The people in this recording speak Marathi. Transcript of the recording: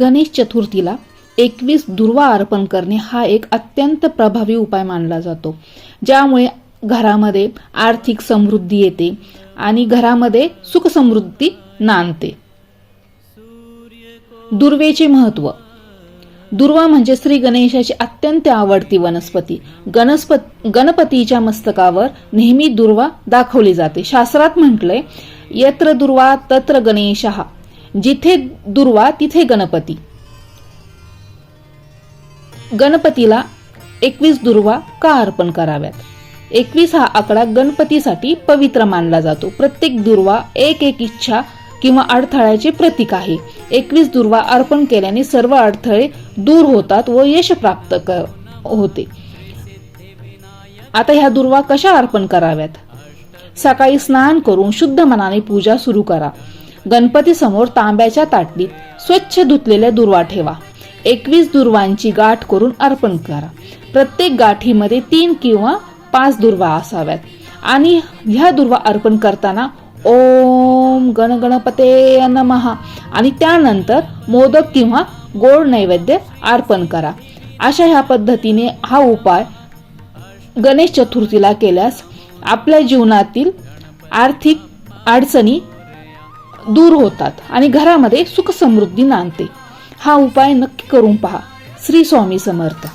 गणेश चतुर्थीला एकवीस दुर्वा अर्पण करणे हा एक अत्यंत प्रभावी उपाय मानला जातो. ज्यामुळे घरामध्ये आर्थिक समृद्धी येते आणि घरामध्ये सुखसमृद्धी नांदते. दुर्वेचे महत्त्व. दुर्वा म्हणजे श्री गणेशाची अत्यंत आवडती वनस्पती. गणस्पत गणपतीच्या मस्तकावर नेहमी दुर्वा दाखवली जाते. शास्त्रात म्हटलंय यत्र दुर्वा तत्र गणेश. जिथे दुर्वा तिथे गणपती. गणपतीला एकवीस दुर्वा का अर्पण कराव्यात? एकवीस हा आकडा गणपतीसाठी पवित्र मानला जातो. प्रत्येक दुर्वा एक एक इच्छा किंवा अडथळ्याचे प्रतीक आहे. एकवीस दुर्वा अर्पण केल्याने सर्व अडथळे दूर होतात व यश प्राप्त होते. आता ह्या दुर्वा कशा अर्पण कराव्यात? सकाळी स्नान करून शुद्ध मनाने पूजा सुरू करा. गणपती समोर तांब्याच्या ताटलीत स्वच्छ धुतलेल्या दुर्वा ठेवा. एकवीस दुर्वांची गाठ करून अर्पण करा. प्रत्येक गाठीमध्ये तीन किंवा पाच दुर्वा असाव्यात. आणि ह्या दुर्वा अर्पण करताना ओम गणगणपते नमहा आणि त्यानंतर मोदक किंवा गोड नैवेद्य अर्पण करा. अशा ह्या पद्धतीने हा उपाय गणेश चतुर्थीला केल्यास आपल्या जीवनातील आर्थिक अडचणी दूर होतात आणि घरामध्ये सुख समृद्धी नांदते. हा उपाय नक्की करून पहा. श्री स्वामी समर्थ.